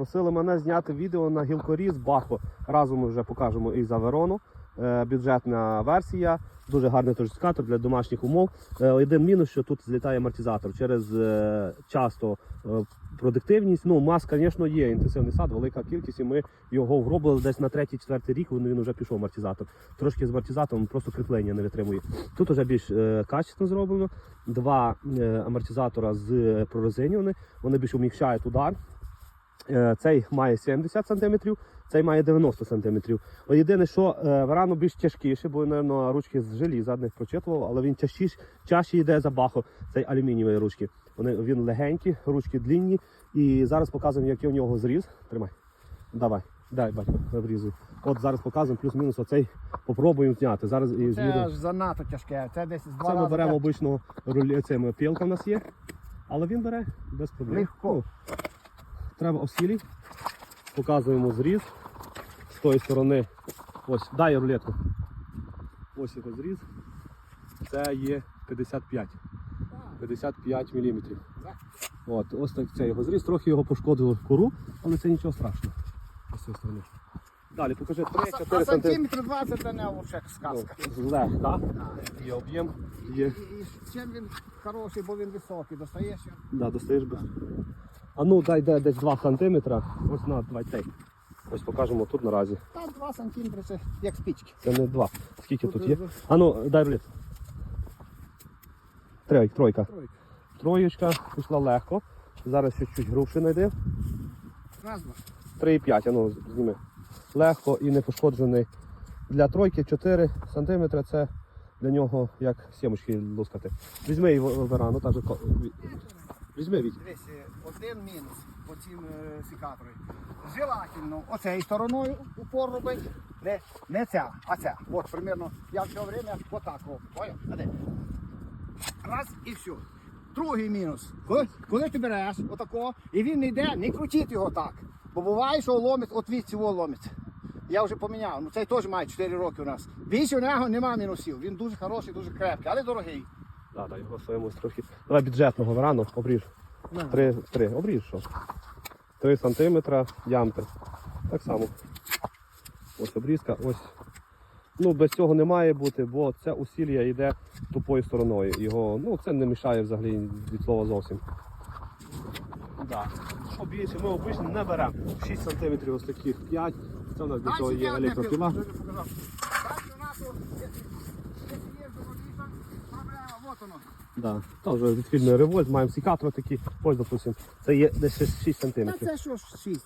Просили мене зняти відео на гілкоріз Бахо. Разом ми вже покажемо і за Верону. Е, Бюджетна версія, дуже гарний торжкатор для домашніх умов. Е, Один мінус, що тут злітає амортизатор через е, часто продуктивність. Ну, мас, звісно, є інтенсивний сад, велика кількість, і ми його вробили десь на третій-четвертий рік. Він, вже пішов амортизатор. Трошки з амортизатором просто кріплення не витримує. Тут вже більш качественно зроблено. Два амортизатора з прорезинювані, вони більш умікшають удар. Е, Цей має 70 см, цей має 90 см. О, Єдине, що е, варано більш тяжкіше, бо, мабуть, ручки з желіза не прочитував, але він тяжчіш, чаще йде за бахо, цей алюмінієві ручки. Вони, він легенький, ручки длінні. І зараз показуємо, який у нього зріз. Тримай. Давай, дай батько, обрізуй. От зараз показуємо плюс-мінус оцей. Попробуємо зняти. Зараз і Це занадто тяжке. Це десь два Це ми беремо обичного рулі, цим пілка в нас є, але він бере без проблем. Легко. Ну, треба осілі. Показуємо зріз. З тої сторони. Ось, дай рулетку. Ось його зріз. Це є 55. 55 мм. От, ось так це його зріз. Трохи його пошкодило кору, але це нічого страшного. Ось з цієї сторони. Далі покажи 3-4 А см. сантиметр 20 це не взагалі сказка. Зле, так? Є об'єм, є. І, і чим він хороший, бо він високий, достаєш. його. Да, достаєш без. А ну дай де, десь 2 см. Ось на давай цей. Ось покажемо тут наразі. Та 2 сантиметри це як спички. Це не 2. Скільки тут є? А ну, дай рулет. Трой, тройка. Тройка. Троєчка пішла легко. Зараз ще чуть грубше знайди. Раз, два. 3,5, а ну зніми. Легко і не пошкоджений. Для тройки 4 см це для нього як сімочки лускати. Візьми її верану, та же Візьми від. Дивись, е, один мінус по цим сікаторі. Желательно оцею стороною упор робити. Не, не ця, а ця. От примерно я все время отак роблю. Раз і все. Другий мінус. Коли, коли ти береш отако, і він не йде, не крутіть його так. Бо буває, що ломить, от від цього ломить. Я вже поміняв. Ну цей теж має 4 роки у нас. Більше у нього немає мінусів. Він дуже хороший, дуже крепкий, але дорогий. Да, дай його своєму трохи. Давай бюджетного варану, обріж. Три, три, обріж що. Три сантиметра діаметр. Так само. Ось обрізка, ось. Ну, без цього не має бути, бо це усілля йде тупою стороною. Його, ну, це не мішає взагалі від слова зовсім. Да. Що більше, ми обично не беремо. 6 сантиметрів ось таких 5. Це у нас для цього є електропіла. Проблема. Да. Та вже від фільму револьт, маємо сікатори такі. Ось, допустимо, це є десь 6 Та це що ж 6?